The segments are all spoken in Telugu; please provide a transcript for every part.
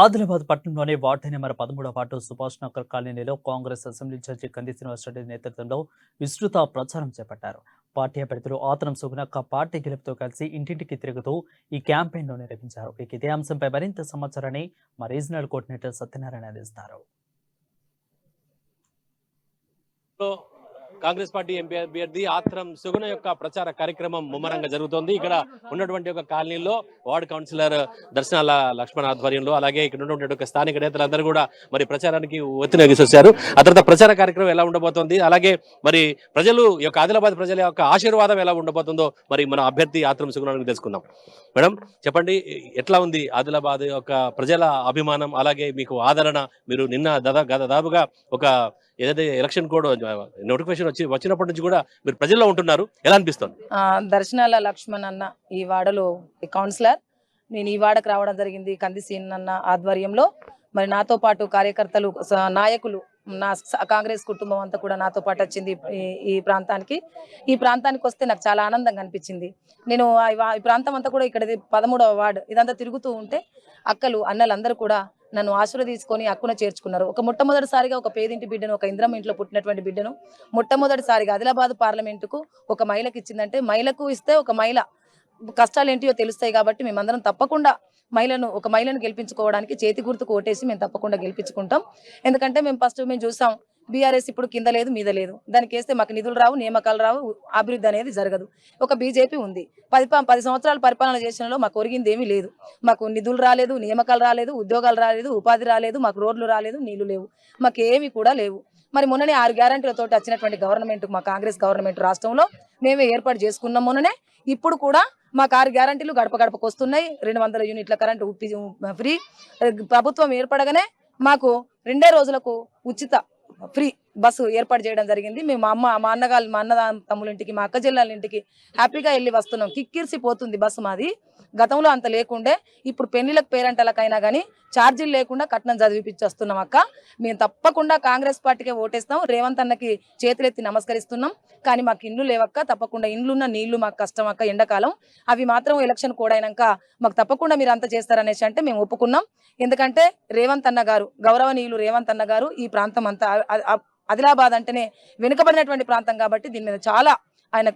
ఆదిలాబాద్ పట్టణంలోని వార్డు నెంబర్ పదమూడవ వార్డు సుభాష్ నగర్ కాలనీలో కాంగ్రెస్ అసెంబ్లీ జడ్జి కంది శ్రీనివాసరెడ్డి నేతృత్వంలో విస్తృత ప్రచారం చేపట్టారు. పార్టీ అభ్యర్థులు ఆతనం సుగునక్క పార్టీ గెలుపుతో కలిసి ఇంటింటికి తిరుగుతూ ఈ క్యాంపెయిన్ను నిర్వహించారు. ఇక ఇదే అంశంపై మరింత సమాచారాన్ని మా రీజనల్ కోఆర్డినేటర్ సత్యనారాయణ అందిస్తారు. కాంగ్రెస్ పార్టీ ఎంపీ అభ్యర్థి ఆత్రం సుగుణ యొక్క ప్రచార కార్యక్రమం ముమ్మరంగా జరుగుతోంది. ఇక్కడ ఉన్నటువంటి ఒక కాలనీలో వార్డు కౌన్సిలర్ దర్శనాల లక్ష్మణ్ ఆధ్వర్యంలో అలాగే ఇక్కడ ఉన్నటువంటి ఒక స్థానిక నేతలందరూ కూడా మరి ప్రచారానికి ఒత్తిడి వచ్చారు ఆ తర్వాత ప్రచార కార్యక్రమం ఎలా ఉండబోతోంది అలాగే మరి ప్రజలు యొక్క ఆదిలాబాద్ ప్రజల యొక్క ఆశీర్వాదం ఎలా ఉండబోతుందో మరి మన అభ్యర్థి ఆత్రం సుగుణానికి తెలుసుకుందాం. మేడం చెప్పండి ఎట్లా ఉంది ఆదిలాబాద్ యొక్క ప్రజల అభిమానం అలాగే మీకు ఆదరణ మీరు నిన్న దాదా దాదాపుగా ఒక ఏదైతే ఎలక్షన్ కోడ్ నోటిఫికేషన్ వచ్చి వచ్చినప్పటి నుంచి కూడా మీరు ప్రజల్లో ఉంటున్నారు. ఎలా అనిపిస్తుంది? ఆ, దర్శనాల లక్ష్మణ్ అన్న ఈ వాడలో కౌన్సిలర్. నేను ఈ వాడకు రావడం జరిగింది కంది సీన్ అన్న ఆధ్వర్యంలో. మరి నాతో పాటు కార్యకర్తలు నాయకులు నా కాంగ్రెస్ కుటుంబం అంతా కూడా నాతో పాటు వచ్చింది ఈ- ఈ ప్రాంతానికి. ఈ ప్రాంతానికి వస్తే నాకు చాలా ఆనందంగా అనిపించింది. నేను ఈ ప్రాంతం అంతా కూడా ఇక్కడ పదమూడవ వార్డు. ఇదంతా తిరుగుతూ ఉంటే అక్కలు అన్నలందరూ కూడా నన్ను ఆశీర్వదించుకొని అక్కున చేర్చుకున్నారు. ఒక మొట్టమొదటిసారిగా ఒక పేదింటి బిడ్డను ఒక ఇంద్రం ఇంట్లో పుట్టినటువంటి బిడ్డను మొట్టమొదటిసారిగా ఆదిలాబాద్ పార్లమెంటుకు ఒక మహిళకి ఇచ్చిందంటే మహిళకు ఇస్తే ఒక మహిళ కష్టాలు ఏంటియో తెలుస్తాయి కాబట్టి మేమందరం తప్పకుండా మహిళను ఒక మహిళను గెలిపించుకోవడానికి చేతి గుర్తుకు ఓటేసి మేము తప్పకుండా గెలిపించుకుంటాం. ఎందుకంటే మేము ఫస్ట్ మేము చూసాం బీఆర్ఎస్ ఇప్పుడు కింద లేదు మీద లేదు. దానికి వేస్తే మాకు నిధులు రావు నియామకాలు రావు అభివృద్ధి అనేది జరగదు. ఒక బీజేపీ ఉంది. పది ప- పది సంవత్సరాలు పరిపాలన చేసినలో మాకు ఒరిగింది ఏమీ లేదు. మాకు నిధులు రాలేదు నియామకాలు రాలేదు ఉద్యోగాలు రాలేదు ఉపాధి రాలేదు మాకు రోడ్లు రాలేదు నీళ్ళు లేవు. మాకు ఏమీ కూడా లేవు. మరి మొన్ననే ఆరు గ్యారంటీలతో వచ్చినటువంటి గవర్నమెంట్ మా కాంగ్రెస్ గవర్నమెంట్ రాష్ట్రంలో మేమే ఏర్పాటు చేసుకున్నాం మొన్ననే. ఇప్పుడు కూడా మాకు ఆరు గ్యారంటీలు గడప గడపకు వస్తున్నాయి. రెండు వందల యూనిట్ల కరెంటు ఫ్రీ. ప్రభుత్వం ఏర్పడగానే మాకు రెండే రోజులకు ఉచిత ఫ్రీ బస్సు ఏర్పాటు చేయడం జరిగింది. మేము మా అమ్మ మా అన్నగారు మా అన్న తమ్ముల ఇంటికి మా అక్క జిల్లాల ఇంటికి హ్యాపీగా వెళ్ళి వస్తున్నాం. కిక్కిరిసి పోతుంది బస్సు మాది. గతంలో అంత లేకుండే ఇప్పుడు పెళ్ళిలకు పేరెంటలకైనా కానీ ఛార్జీలు లేకుండా కట్నం చదివిపించేస్తున్నాం అక్క. మేము తప్పకుండా కాంగ్రెస్ పార్టీకే ఓటేస్తాం. రేవంత్ అన్నకి చేతులెత్తి నమస్కరిస్తున్నాం. కానీ మాకు ఇండ్లు లేవక్క తప్పకుండా ఇండ్లున్న నీళ్ళు మాకు కష్టం అక్క ఎండాకాలం. అవి మాత్రం ఎలక్షన్ కూడైనాక మాకు తప్పకుండా మీరు అంత చేస్తారనేసి అంటే మేము ఒప్పుకున్నాం. ఎందుకంటే రేవంత్ అన్న గారు గౌరవనీయులు రేవంత్ అన్న గారు ఈ ప్రాంతం అంతా ఆదిలాబాద్ అంటేనే వెనుకబడినటువంటి ప్రాంతం కాబట్టి దీని మీద చాలా ఆయన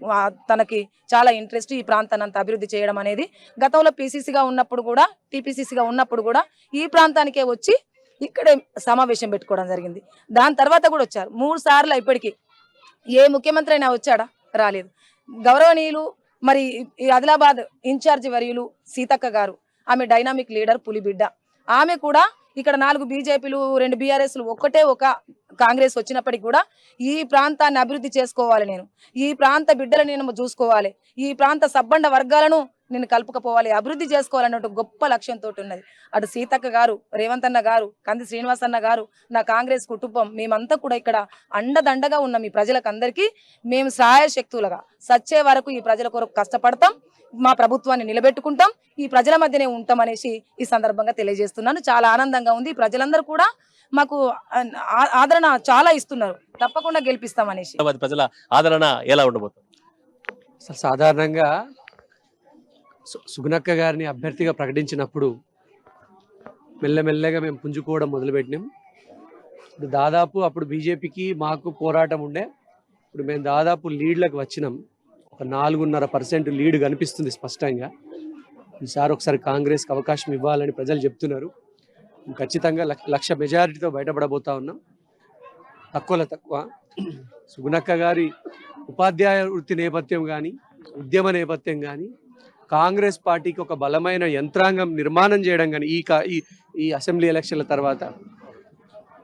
తనకి చాలా ఇంట్రెస్ట్ ఈ ప్రాంతాన్ని అంత అభివృద్ధి చేయడం అనేది. గతంలో పీసీసీగా ఉన్నప్పుడు కూడా టీపీసీసీగా ఉన్నప్పుడు కూడా ఈ ప్రాంతానికే వచ్చి ఇక్కడే సమావేశం పెట్టుకోవడం జరిగింది. దాని తర్వాత కూడా వచ్చారు. మూడు సార్లు ఇప్పటికీ ఏ ముఖ్యమంత్రి అయినా వచ్చాడా? రాలేదు. గౌరవనీయులు మరి ఈ ఆదిలాబాద్ ఇన్ఛార్జి వర్యులు సీతక్క గారు ఆమె డైనామిక్ లీడర్ పులిబిడ్డ. ఆమె కూడా ఇక్కడ నాలుగు బీజేపీలు రెండు బీఆర్ఎస్లు ఒక్కటే ఒక కాంగ్రెస్ వచ్చినప్పటికి కూడా ఈ ప్రాంతాన్ని అభివృద్ధి చేసుకోవాలి నేను. ఈ ప్రాంత బిడ్డలను నేను చూసుకోవాలి. ఈ ప్రాంత సబ్బండ వర్గాలను నేను కలుపుకపోవాలి. అభివృద్ధి చేసుకోవాలన్నట్టు గొప్ప లక్ష్యంతో ఉన్నది. అటు సీతక్క గారు రేవంత్ అన్న గారు కంది శ్రీనివాసన్న గారు నా కాంగ్రెస్ కుటుంబం మేమంతా కూడా ఇక్కడ అండదండగా ఉన్నాం. మీ ప్రజలకు అందరికీ మేము సహాయ శక్తులుగా సచ్చే వరకు ఈ ప్రజల కొరకు కష్టపడతాం. మా ప్రభుత్వాన్ని నిలబెట్టుకుంటాం ఈ ప్రజల మధ్యనే ఉంటాం అనేసి ఈ సందర్భంగా తెలియజేస్తున్నాను. చాలా ఆనందంగా ఉంది. ప్రజలందరూ కూడా మాకు ఆ- ఆదరణ చాలా ఇస్తున్నారు. తప్పకుండా గెలిపిస్తాం అనేసి ప్రజల ఆదరణ ఎలా ఉండబోతుంది? అసలు సాధారణంగా సు- సుగుణక్క గారిని అభ్యర్థిగా ప్రకటించినప్పుడు మెల్లమెల్లగా మేము పుంజుకోవడం మొదలుపెట్టినాం. ఇప్పుడు దాదాపు అప్పుడు బీజేపీకి మాకు పోరాటం ఉండే ఇప్పుడు మేము దాదాపు లీడ్లకు వచ్చినాం. ఒక నాలుగున్నర పర్సెంట్ లీడ్ కనిపిస్తుంది స్పష్టంగా. ఈసారి ఒకసారి కాంగ్రెస్కి అవకాశం ఇవ్వాలని ప్రజలు చెప్తున్నారు. ఖచ్చితంగా లక్ష- లక్ష మెజారిటీతో బయటపడబోతా ఉన్నాం. తక్కువలో తక్కువ. సుగుణక్క గారి ఉపాధ్యాయ వృత్తి నేపథ్యం కానీ ఉద్యమ నేపథ్యం కానీ కాంగ్రెస్ పార్టీకి ఒక బలమైన యంత్రాంగం నిర్మాణం చేయడం కానీ ఈ ఈ అసెంబ్లీ ఎలక్షన్ల తర్వాత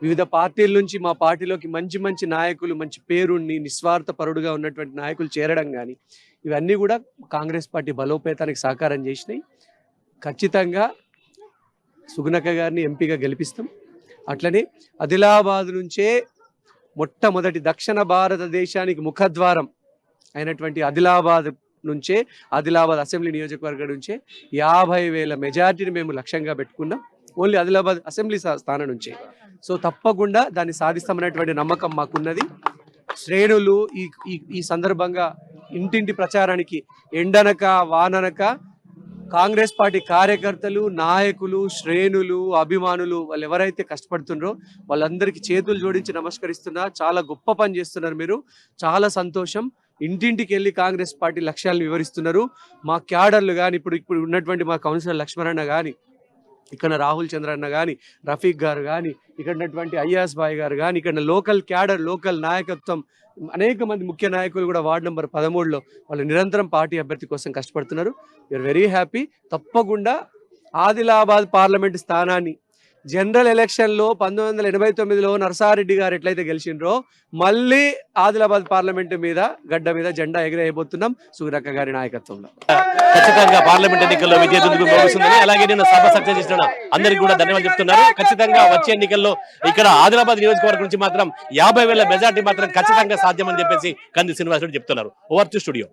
వివిధ పార్టీల నుంచి మా పార్టీలోకి మంచి మంచి నాయకులు మంచి పేరుండి నిస్వార్థ పరుడుగా ఉన్నటువంటి నాయకులు చేరడం కానీ ఇవన్నీ కూడా కాంగ్రెస్ పార్టీ బలోపేతానికి సహకారం చేసినాయి. ఖచ్చితంగా సుగుణక్క గారిని ఎంపీగా గెలిపిస్తాం. అట్లనే ఆదిలాబాద్ నుంచే మొట్టమొదటి దక్షిణ భారతదేశానికి ముఖద్వారం అయినటువంటి ఆదిలాబాద్ నుంచే ఆదిలాబాద్ అసెంబ్లీ నియోజకవర్గం నుంచే యాభై వేల మెజార్టీని మేము లక్ష్యంగా పెట్టుకున్నాం. ఓన్లీ ఆదిలాబాద్ అసెంబ్లీ స్థానం నుంచే. సో తప్పకుండా దాన్ని సాధిస్తామనేటువంటి నమ్మకం మాకున్నది. శ్రేణులు ఈ ఈ సందర్భంగా ఇంటింటి ప్రచారానికి ఎండనక వాననక కాంగ్రెస్ పార్టీ కార్యకర్తలు నాయకులు శ్రేణులు అభిమానులు వాళ్ళు ఎవరైతే కష్టపడుతున్నారో వాళ్ళందరికీ చేతులు జోడించి నమస్కరిస్తున్నా. చాలా గొప్ప పని చేస్తున్నారు మీరు. చాలా సంతోషం. ఇంటింటికి వెళ్ళి కాంగ్రెస్ పార్టీ లక్ష్యాలను వివరిస్తున్నారు. మా క్యాడర్లు కానీ ఇప్పుడు ఇప్పుడు ఉన్నటువంటి మా కౌన్సిలర్ లక్ష్మణన్న కానీ ఇక్కడ రాహుల్ చంద్రన్న కానీ రఫీక్ గారు కానీ ఇక్కడ ఉన్నటువంటి అయ్యాస్ బాయ్ గారు కానీ ఇక్కడ లోకల్ క్యాడర్ లోకల్ నాయకత్వం అనేక మంది ముఖ్య నాయకులు కూడా వార్డు నెంబర్ పదమూడులో వాళ్ళు నిరంతరం పార్టీ అభ్యర్థి కోసం కష్టపడుతున్నారు. యూఆర్ వెరీ హ్యాపీ తప్పకుండా ఆదిలాబాద్ పార్లమెంట్ స్థానాన్ని జనరల్ ఎలక్షన్లో పంతొమ్మిది వందల ఎనభై తొమ్మిదిలో నరసారెడ్డి గారు ఎట్లయితే గెలిచిండ్రో మళ్ళీ ఆదిలాబాద్ పార్లమెంట్ మీద గడ్డ మీద జెండా ఎగిరేయబోతున్నాం సూరక్క గారి నాయకత్వంలో. ఖచ్చితంగా పార్లమెంట్ ఎన్నికల్లో విజయదుందుకు అలాగే నేను సభ సక్సెస్ చేసిన అందరికి కూడా ధన్యవాదాలు చెప్తున్నారు. ఖచ్చితంగా వచ్చే ఎన్నికల్లో ఇక్కడ ఆదిలాబాద్ నియోజకవర్గం నుంచి మాత్రం యాభై వేల మెజార్టీ మాత్రం ఖచ్చితంగా సాధ్యమని చెప్పేసి కంది శ్రీనివాసుడు చెప్తున్నారు. Over to studio